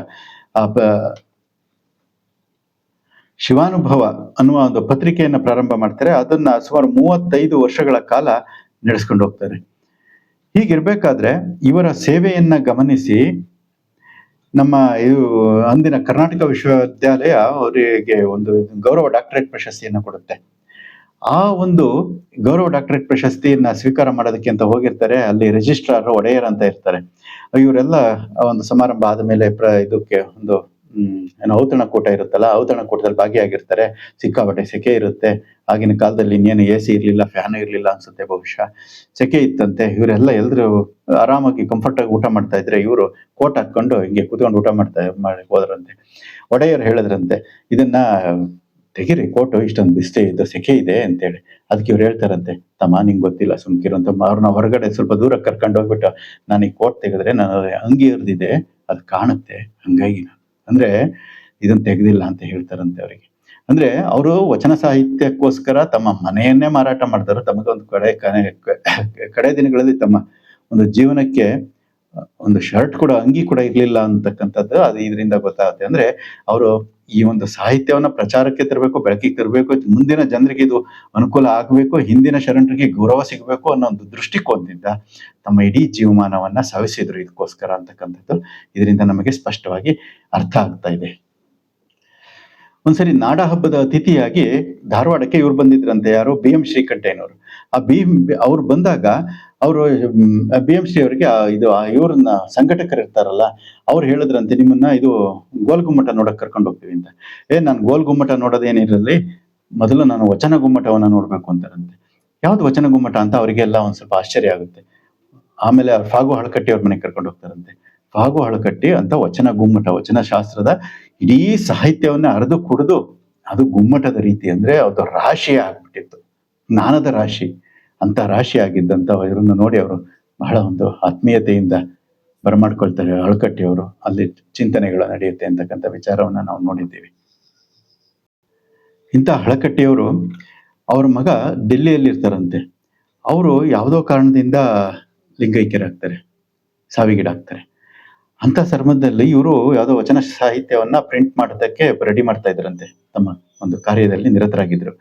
ಶಿವಾನುಭವ ಅನ್ನುವ ಒಂದು ಪತ್ರಿಕೆಯನ್ನು ಪ್ರಾರಂಭ ಮಾಡ್ತಾರೆ. ಅದನ್ನ ಸುಮಾರು ಮೂವತ್ತೈದು ವರ್ಷಗಳ ಕಾಲ ನಡೆಸ್ಕೊಂಡು ಹೋಗ್ತಾರೆ. ಹೀಗಿರ್ಬೇಕಾದ್ರೆ ಇವರ ಸೇವೆಯನ್ನ ಗಮನಿಸಿ ನಮ್ಮ ಇದು ಅಂದಿನ ಕರ್ನಾಟಕ ವಿಶ್ವವಿದ್ಯಾಲಯ ಅವರಿಗೆ ಒಂದು ಗೌರವ ಡಾಕ್ಟರೇಟ್ ಪ್ರಶಸ್ತಿಯನ್ನು ಕೊಡುತ್ತೆ. ಆ ಒಂದು ಗೌರವ ಡಾಕ್ಟರೇಟ್ ಪ್ರಶಸ್ತಿಯನ್ನ ಸ್ವೀಕಾರ ಮಾಡೋದಕ್ಕೆ ಅಂತ ಹೋಗಿರ್ತಾರೆ, ಅಲ್ಲಿ ರಿಜಿಸ್ಟ್ರಾರ್ ಒಡೆಯರ್ ಅಂತ ಇರ್ತಾರೆ. ಇವರೆಲ್ಲ ಒಂದು ಸಮಾರಂಭ ಆದ ಮೇಲೆ ಪ್ರ ಇದಕ್ಕೆ ಒಂದು ಹ್ಮ್ ಔತಣ ಕೂಟ ಇರುತ್ತಲ್ಲ ಔತಣಕೂಟದಲ್ಲಿ ಭಾಗಿಯಾಗಿರ್ತಾರೆ. ಸಿಕ್ಕಾಪಟ್ಟೆ ಸೆಕೆ ಇರುತ್ತೆ. ಆಗಿನ ಕಾಲದಲ್ಲಿ ಇನ್ನೇನು ಎ ಸಿ ಇರ್ಲಿಲ್ಲ ಫ್ಯಾನ್ ಇರ್ಲಿಲ್ಲ ಅನ್ಸುತ್ತೆ ಬಹುಶಃ. ಸೆಕೆ ಇತ್ತಂತೆ. ಇವರೆಲ್ಲ ಎಲ್ರು ಆರಾಮಾಗಿ ಕಂಫರ್ಟ್ ಆಗಿ ಊಟ ಮಾಡ್ತಾ ಇದ್ರೆ ಇವರು ಕೋಟ್ ಹಾಕೊಂಡು ಹಿಂಗೆ ಕೂತ್ಕೊಂಡು ಊಟ ಮಾಡ್ತಾ ಮಾಡಿ ಹೋದ್ರಂತೆ. ಒಡೆಯರ್ ಹೇಳಿದ್ರಂತೆ, ಇದನ್ನ ತೆಗಿರಿ ಕೋಟು, ಇಷ್ಟೊಂದು ಬಿಸ್ತೆ ಇದೆ ಸೆಕೆ ಇದೆ ಅಂತೇಳಿ. ಅದಕ್ಕೆ ಇವ್ರು ಹೇಳ್ತಾರಂತೆ, ತಮ್ಮ ನಿಂಗೆ ಗೊತ್ತಿಲ್ಲ ಸುಮ್ಕಿರು ಅಂತ ಅವ್ರನ್ನ ಹೊರಗಡೆ ಸ್ವಲ್ಪ ದೂರ ಕರ್ಕೊಂಡು ಹೋಗ್ಬಿಟ್ಟು ನಾನು ಈ ಕೋಟ್ ತೆಗೆದ್ರೆ ನಾನು ಅಂಗಿ ಹರಿದಿದೆ, ಅದು ಕಾಣುತ್ತೆ, ಹಂಗಾಗಿ ಅಂದ್ರೆ ಇದನ್ನ ತೆಗೆದಿಲ್ಲ ಅಂತ ಹೇಳ್ತಾರಂತೆ ಅವರಿಗೆ. ಅಂದ್ರೆ ಅವರು ವಚನ ಸಾಹಿತ್ಯಕ್ಕೋಸ್ಕರ ತಮ್ಮ ಮನೆಯನ್ನೇ ಮಾರಾಟ ಮಾಡ್ತಾರೆ. ತಮಗೊಂದು ಕಡೆ ಕಡೆ- ಕಡೆ ದಿನಗಳಲ್ಲಿ ತಮ್ಮ ಒಂದು ಜೀವನಕ್ಕೆ ಒಂದು ಶರ್ಟ್ ಕೂಡ, ಅಂಗಿ ಕೂಡ ಇರ್ಲಿಲ್ಲ ಅಂತಕ್ಕಂಥದ್ದು ಅದು ಇದರಿಂದ ಗೊತ್ತಾಗುತ್ತೆ. ಅಂದ್ರೆ ಅವರು ಈ ಒಂದು ಸಾಹಿತ್ಯವನ್ನ ಪ್ರಚಾರಕ್ಕೆ ತರಬೇಕು, ಬೆಳಕಿಗೆ ತರಬೇಕು ಮುಂದಿನ ಜನರಿಗೆ ಇದು ಅನುಕೂಲ ಆಗಬೇಕು, ಹಿಂದಿನ ಶರಣರಿಗೆ ಗೌರವ ಸಿಗಬೇಕು ಅನ್ನೋ ಒಂದು ದೃಷ್ಟಿಕೋನದಿಂದ ತಮ್ಮ ಇಡೀ ಜೀವಮಾನವನ್ನ ಸವಿಸಿದ್ರು ಇದಕ್ಕೋಸ್ಕರ ಅಂತಕ್ಕಂಥದ್ದು ಇದರಿಂದ ನಮಗೆ ಸ್ಪಷ್ಟವಾಗಿ ಅರ್ಥ ಆಗ್ತಾ ಇದೆ. ಒಂದ್ಸರಿ ನಾಡ ಹಬ್ಬದ ಅತಿಥಿಯಾಗಿ ಧಾರವಾಡಕ್ಕೆ ಇವ್ರು ಬಂದಿದ್ರಂತೆ ಯಾರು? ಬಿ ಎಂ ಶ್ರೀಕಂಠಯ್ಯನವರು. ಆ ಬಿ ಅವ್ರು ಬಂದಾಗ ಅವರು ಬಿ ಎಂ ಸಿ ಅವರಿಗೆ ಇದು ಇವ್ರನ್ನ ಸಂಘಟಕರು ಇರ್ತಾರಲ್ಲ, ಅವ್ರು ಹೇಳಿದ್ರಂತೆ, ನಿಮ್ಮನ್ನ ಇದು ಗೋಲ್ ಗುಮ್ಮಟ ನೋಡಕ್ ಕರ್ಕೊಂಡು ಹೋಗ್ತೀವಿ ಅಂತ. ಏ, ನಾನು ಗೋಲ್ ಗುಮ್ಮಟ ನೋಡೋದೇನಿರಲಿ ಮೊದಲು ನಾನು ವಚನ ಗುಮ್ಮಟವನ್ನ ನೋಡ್ಬೇಕು ಅಂತಾರಂತೆ. ಯಾವ್ದು ವಚನ ಗುಮ್ಮಟ ಅಂತ ಅವರಿಗೆಲ್ಲ ಒಂದ್ ಸ್ವಲ್ಪ ಆಶ್ಚರ್ಯ ಆಗುತ್ತೆ. ಆಮೇಲೆ ಅವ್ರು ಫಾಗು ಹಳಕಟ್ಟಿ ಅವ್ರ ಮನೆಗೆ ಕರ್ಕೊಂಡು ಹೋಗ್ತಾರಂತೆ. ಫಾಗು ಹಳಕಟ್ಟಿ ಅಂತ ವಚನ ಗುಮ್ಮಟ ವಚನ ಶಾಸ್ತ್ರದ ಇಡೀ ಸಾಹಿತ್ಯವನ್ನ ಅರೆದು ಕುಡಿದು, ಅದು ಗುಮ್ಮಟದ ರೀತಿ ಅಂದ್ರೆ ಅದು ರಾಶಿ ಆಗ್ಬಿಟ್ಟಿತ್ತು ಜ್ಞಾನದ ರಾಶಿ. ಅಂತ ರಾಶಿ ಆಗಿದ್ದಂತ ಇವರನ್ನು ನೋಡಿ ಅವರು ಬಹಳ ಒಂದು ಆತ್ಮೀಯತೆಯಿಂದ ಬರಮಾಡ್ಕೊಳ್ತಾರೆ, ಅಳಕಟ್ಟಿಯವರು. ಅಲ್ಲಿ ಚಿಂತನೆಗಳು ನಡೆಯುತ್ತೆ ಅಂತಕ್ಕಂಥ ವಿಚಾರವನ್ನ ನಾವು ನೋಡಿದ್ದೀವಿ. ಇಂಥ ಹಳಕಟ್ಟಿಯವರು ಅವ್ರ ಮಗ ಡೆಲ್ಲಿಯಲ್ಲಿ ಇರ್ತಾರಂತೆ ಅವರು ಯಾವುದೋ ಕಾರಣದಿಂದ ಲಿಂಗೈಕ್ಯರಾಗ್ತಾರೆ, ಸಾವಿಗೀಡಾಗ್ತಾರೆ. ಅಂತ ಸರ್ಮದಲ್ಲಿ ಇವರು ಯಾವುದೋ ವಚನ ಸಾಹಿತ್ಯವನ್ನ ಪ್ರಿಂಟ್ ಮಾಡೋದಕ್ಕೆ ರೆಡಿ ಮಾಡ್ತಾ ಇದ್ರಂತೆ ತಮ್ಮ ಒಂದು ಕಾರ್ಯದಲ್ಲಿ ನಿರತರಾಗಿದ್ರು.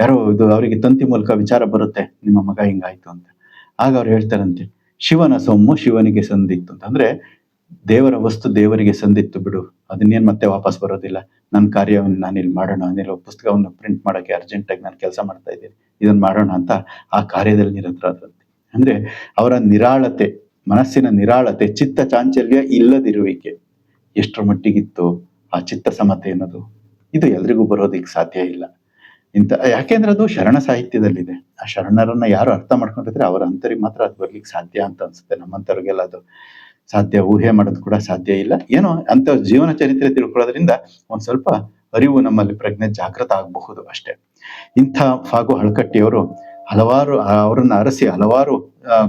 ಯಾರೋ ಇದು ಅವರಿಗೆ ತಂತಿ ಮೂಲಕ ವಿಚಾರ ಬರುತ್ತೆ, ನಿಮ್ಮ ಮಗ ಹಿಂಗಾಯ್ತು ಅಂತ. ಆಗ ಅವ್ರು ಹೇಳ್ತಾರಂತೆ, ಶಿವನ ಸೊಮ್ಮು ಶಿವನಿಗೆ ಸಂದಿತ್ತು ಅಂತ. ಅಂದ್ರೆ ದೇವರ ವಸ್ತು ದೇವರಿಗೆ ಸಂದಿತ್ತು ಬಿಡು, ಅದನ್ನೇನ್ ಮತ್ತೆ ವಾಪಸ್ ಬರೋದಿಲ್ಲ. ನನ್ನ ಕಾರ್ಯವನ್ನು ನಾನು ಇಲ್ಲಿ ಮಾಡೋಣ ಅನ್ನಿಲ್ಲ ಪುಸ್ತಕವನ್ನು ಪ್ರಿಂಟ್ ಮಾಡೋಕೆ ಅರ್ಜೆಂಟಾಗಿ ನಾನು ಕೆಲಸ ಮಾಡ್ತಾ ಇದ್ದೀನಿ ಇದನ್ನ ಮಾಡೋಣ ಅಂತ ಆ ಕಾರ್ಯದಲ್ಲಿ ನಿರತರಾದಂತೆ. ಅಂದ್ರೆ ಅವರ ನಿರಾಳತೆ, ಮನಸ್ಸಿನ ನಿರಾಳತೆ, ಚಿತ್ತ ಚಾಂಚಲ್ಯ ಇಲ್ಲದಿರುವಿಕೆ, ಎಷ್ಟರ ಮಟ್ಟಿಗಿತ್ತು ಆ ಚಿತ್ತ ಸಮತೆ ಅನ್ನೋದು. ಇದು ಎಲ್ರಿಗೂ ಬರೋದಿಕ್ ಸಾಧ್ಯ ಇಲ್ಲ. ಇಂಥ, ಯಾಕೆಂದ್ರೆ ಅದು ಶರಣ ಸಾಹಿತ್ಯದಲ್ಲಿದೆ. ಆ ಶರಣರನ್ನ ಯಾರು ಅರ್ಥ ಮಾಡ್ಕೊಂಡಿದ್ರೆ ಅವರ ಅಂತರಿಗೆ ಮಾತ್ರ ಅದು ಬರ್ಲಿಕ್ಕೆ ಸಾಧ್ಯ ಅಂತ ಅನ್ಸುತ್ತೆ. ನಮ್ಮಂತವ್ರಿಗೆಲ್ಲ ಅದು ಸಾಧ್ಯ, ಊಹೆ ಮಾಡೋದು ಕೂಡ ಸಾಧ್ಯ ಇಲ್ಲ. ಏನೋ ಅಂತ ಜೀವನ ಚರಿತ್ರೆ ತಿಳ್ಕೊಳ್ಳೋದ್ರಿಂದ ಒಂದ್ ಸ್ವಲ್ಪ ಅರಿವು ನಮ್ಮಲ್ಲಿ ಪ್ರಜ್ಞೆ ಜಾಗೃತ ಆಗಬಹುದು ಅಷ್ಟೇ. ಇಂಥ ಫಾಗು ಹಳಕಟ್ಟಿಯವರು ಹಲವಾರು ಅವರನ್ನು ಅರಸಿ ಹಲವಾರು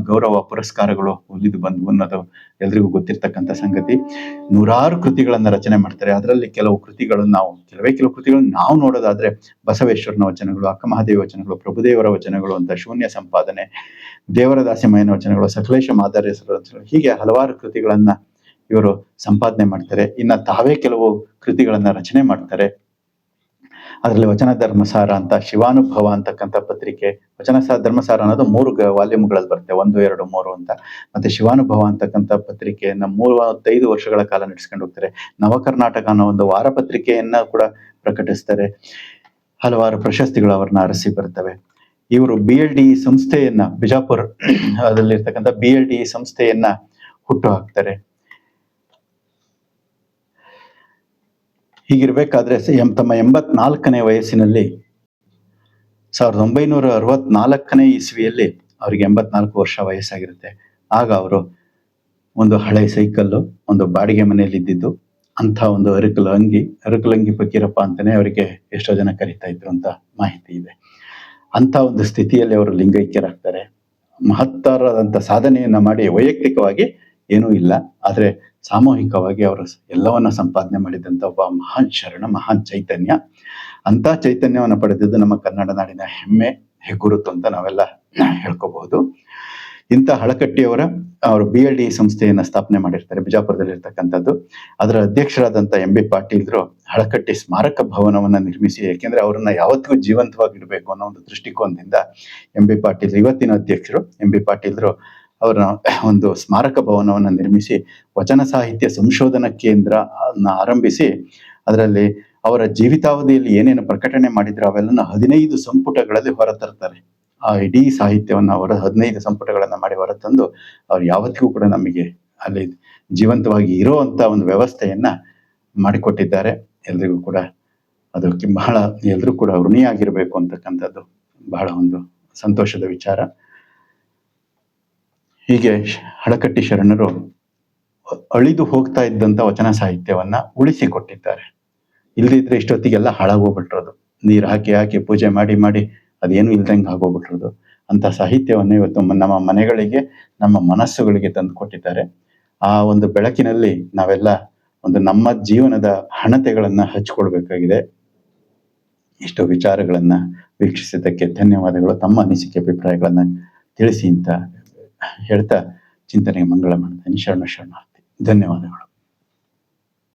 ಗೌರವ ಪುರಸ್ಕಾರಗಳು ಒಲಿದು ಬಂದು ಅನ್ನೋದು ಎಲ್ರಿಗೂ ಗೊತ್ತಿರ್ತಕ್ಕಂಥ ಸಂಗತಿ. ನೂರಾರು ಕೃತಿಗಳನ್ನ ರಚನೆ ಮಾಡ್ತಾರೆ. ಅದರಲ್ಲಿ ಕೆಲವು ಕೃತಿಗಳನ್ನು ನಾವು, ಕೆಲವೇ ಕೆಲವು ಕೃತಿಗಳನ್ನು ನಾವು ನೋಡೋದಾದ್ರೆ ಬಸವೇಶ್ವರನ ವಚನಗಳು ಅಕ್ಕಮಹಾದೇವಿ ವಚನಗಳು, ಪ್ರಭುದೇವರ ವಚನಗಳು ಅಂತ ಶೂನ್ಯ ಸಂಪಾದನೆ ದೇವರ ದಾಸಿಮಯನ ವಚನಗಳು, ಸಕಲೇಶ ಮಾಧಾರ್ಯ ಹೀಗೆ ಹಲವಾರು ಕೃತಿಗಳನ್ನ ಇವರು ಸಂಪಾದನೆ ಮಾಡ್ತಾರೆ. ಇನ್ನ ತಾವೇ ಕೆಲವು ಕೃತಿಗಳನ್ನ ರಚನೆ ಮಾಡ್ತಾರೆ. ಅದರಲ್ಲಿ ವಚನ ಧರ್ಮಸಾರ ಅಂತ, ಶಿವಾನುಭವ ಅಂತಕ್ಕಂಥ ಪತ್ರಿಕೆ, ವಚನ ಧರ್ಮಸಾರ ಅನ್ನೋದು ಮೂರು ವಾಲ್ಯೂಮ್ಗಳಲ್ಲಿ ಬರುತ್ತೆ, ಒಂದು, ಎರಡು, ಮೂರು ಅಂತ. ಮತ್ತೆ ಶಿವಾನುಭವ ಅಂತಕ್ಕಂಥ ಪತ್ರಿಕೆಯನ್ನ ಮೂವತ್ತೈದು ವರ್ಷಗಳ ಕಾಲ ನಡೆಸ್ಕೊಂಡು ಹೋಗ್ತಾರೆ. ನವಕರ್ನಾಟಕ ಅನ್ನೋ ಒಂದು ವಾರ ಪತ್ರಿಕೆಯನ್ನ ಕೂಡ ಪ್ರಕಟಿಸ್ತಾರೆ. ಹಲವಾರು ಪ್ರಶಸ್ತಿಗಳು ಅವ್ರನ್ನ ಅರಸಿ ಬರ್ತವೆ. ಇವರು ಬಿ ಎಲ್ ಡಿ ಸಂಸ್ಥೆಯನ್ನ, ಬಿಜಾಪುರ, ಅದರಲ್ಲಿರ್ತಕ್ಕಂಥ ಬಿ ಎಲ್ ಡಿ ಸಂಸ್ಥೆಯನ್ನ ಹುಟ್ಟು ಹಾಕ್ತಾರೆ. ಹೀಗಿರ್ಬೇಕಾದ್ರೆ ಎಂ- ತಮ್ಮ ಎಂಬತ್ನಾಲ್ಕನೇ ವಯಸ್ಸಿನಲ್ಲಿ ಸಾವಿರದ ಒಂಬೈನೂರ ಅರವತ್ನಾಲ್ಕನೇ ಇಸ್ವಿಯಲ್ಲಿ ಅವರಿಗೆ ಎಂಬತ್ನಾಲ್ಕು ವರ್ಷ ವಯಸ್ಸಾಗಿರುತ್ತೆ. ಆಗ ಅವರು ಒಂದು ಹಳೆ ಸೈಕಲ್ಲು, ಒಂದು ಬಾಡಿಗೆ ಮನೆಯಲ್ಲಿ ಇದ್ದಿದ್ದು ಅಂಥ ಒಂದು ಅರಕಲು ಅಂಗಿ ಅರಕಲಂಗಿ ಫಕೀರಪ್ಪ ಅಂತಾನೆ ಅವರಿಗೆ ಎಷ್ಟೋ ಜನ ಕರೀತಾ ಇದ್ರು ಅಂತ ಮಾಹಿತಿ ಇದೆ. ಅಂಥ ಒಂದು ಸ್ಥಿತಿಯಲ್ಲಿ ಅವರು ಲಿಂಗೈಕ್ಯರಾಗ್ತಾರೆ. ಮಹತ್ತರದಂಥ ಸಾಧನೆಯನ್ನು ಮಾಡಿ ವೈಯಕ್ತಿಕವಾಗಿ ಏನೂ ಇಲ್ಲ. ಆದರೆ ಸಾಮೂಹಿಕವಾಗಿ ಅವರು ಎಲ್ಲವನ್ನ ಸಂಪಾದನೆ ಮಾಡಿದಂಥ ಒಬ್ಬ ಮಹಾನ್ ಶರಣ, ಮಹಾನ್ ಚೈತನ್ಯ. ಅಂತ ಚೈತನ್ಯವನ್ನು ಪಡೆದಿದ್ದು ನಮ್ಮ ಕನ್ನಡ ನಾಡಿನ ಹೆಮ್ಮೆ, ಹೆಗ್ಗುರುತು ಅಂತ ನಾವೆಲ್ಲ ಹೇಳ್ಕೋಬಹುದು. ಇಂಥ ಹಳಕಟ್ಟಿಯವರ ಅವರು ಬಿ ಎಲ್ ಡಿ ಸಂಸ್ಥೆಯನ್ನ ಸ್ಥಾಪನೆ ಮಾಡಿರ್ತಾರೆ ಬಿಜಾಪುರದಲ್ಲಿ ಇರ್ತಕ್ಕಂಥದ್ದು ಅದರ ಅಧ್ಯಕ್ಷರಾದಂಥ ಎಂ ಬಿ ಪಾಟೀಲ್ರು ಹಳಕಟ್ಟಿ ಸ್ಮಾರಕ ಭವನವನ್ನ ನಿರ್ಮಿಸಿ, ಯಾಕೆಂದ್ರೆ ಅವರನ್ನ ಯಾವತ್ತಿಗೂ ಜೀವಂತವಾಗಿ ಇಡಬೇಕು ಅನ್ನೋ ಒಂದು ದೃಷ್ಟಿಕೋನದಿಂದ ಎಂ ಬಿ ಪಾಟೀಲ್ ಇವತ್ತಿನ ಅಧ್ಯಕ್ಷರು ಎಂ ಬಿ ಪಾಟೀಲ್ರು ಅವರ ಒಂದು ಸ್ಮಾರಕ ಭವನವನ್ನು ನಿರ್ಮಿಸಿ, ವಚನ ಸಾಹಿತ್ಯ ಸಂಶೋಧನಾ ಕೇಂದ್ರ ಆರಂಭಿಸಿ, ಅದರಲ್ಲಿ ಅವರ ಜೀವಿತಾವಧಿಯಲ್ಲಿ ಏನೇನು ಪ್ರಕಟಣೆ ಮಾಡಿದ್ರು ಅವೆಲ್ಲನ ಹದಿನೈದು ಸಂಪುಟಗಳಲ್ಲಿ ಹೊರತರ್ತಾರೆ. ಆ ಇಡೀ ಸಾಹಿತ್ಯವನ್ನು ಅವರ ಹದಿನೈದು ಸಂಪುಟಗಳನ್ನ ಮಾಡಿ ಹೊರತಂದು, ಅವ್ರು ಯಾವತ್ತಿಗೂ ಕೂಡ ನಮಗೆ ಅಲ್ಲಿ ಜೀವಂತವಾಗಿ ಇರುವಂತ ಒಂದು ವ್ಯವಸ್ಥೆಯನ್ನ ಮಾಡಿಕೊಟ್ಟಿದ್ದಾರೆ. ಎಲ್ರಿಗೂ ಕೂಡ ಅದಕ್ಕೆ ಬಹಳ ಎಲ್ಲರೂ ಕೂಡ ಋಣಿಯಾಗಿರಬೇಕು ಅಂತಕ್ಕಂಥದ್ದು ಬಹಳ ಒಂದು ಸಂತೋಷದ ವಿಚಾರ. ಹೀಗೆ ಹಳಕಟ್ಟಿ ಶರಣರು ಅಳಿದು ಹೋಗ್ತಾ ಇದ್ದಂಥ ವಚನ ಸಾಹಿತ್ಯವನ್ನ ಉಳಿಸಿಕೊಟ್ಟಿದ್ದಾರೆ. ಇಲ್ದಿದ್ರೆ ಇಷ್ಟೊತ್ತಿಗೆಲ್ಲ ಹಾಳಾಗೋಗ್ಬಿಟ್ರದು. ನೀರು ಹಾಕಿ ಹಾಕಿ ಪೂಜೆ ಮಾಡಿ ಮಾಡಿ ಅದೇನು ಇಲ್ದಂಗೆ ಆಗೋಗ್ಬಿಟ್ರದು. ಅಂತ ಸಾಹಿತ್ಯವನ್ನು ಇವತ್ತು ನಮ್ಮ ಮನೆಗಳಿಗೆ, ನಮ್ಮ ಮನಸ್ಸುಗಳಿಗೆ ತಂದು ಕೊಟ್ಟಿದ್ದಾರೆ. ಆ ಒಂದು ಬೆಳಕಿನಲ್ಲಿ ನಾವೆಲ್ಲ ಒಂದು ನಮ್ಮ ಜೀವನದ ಹಣತೆಗಳನ್ನ ಹಚ್ಕೊಳ್ಬೇಕಾಗಿದೆ. ಇಷ್ಟು ವಿಚಾರಗಳನ್ನ ವೀಕ್ಷಿಸಿದ್ದಕ್ಕೆ ಧನ್ಯವಾದಗಳು. ತಮ್ಮ ಅನಿಸಿಕೆ, ಅಭಿಪ್ರಾಯಗಳನ್ನ ತಿಳಿಸಿ ಅಂತ ಹೇಳ್ತಾ ಚಿಂತನೆಗೆ ಮಂಗಳ ಮಾಡ್ತೇನೆ ಶರಣ ಶರಣಾರ್ಥಿ. ಧನ್ಯವಾದಗಳು.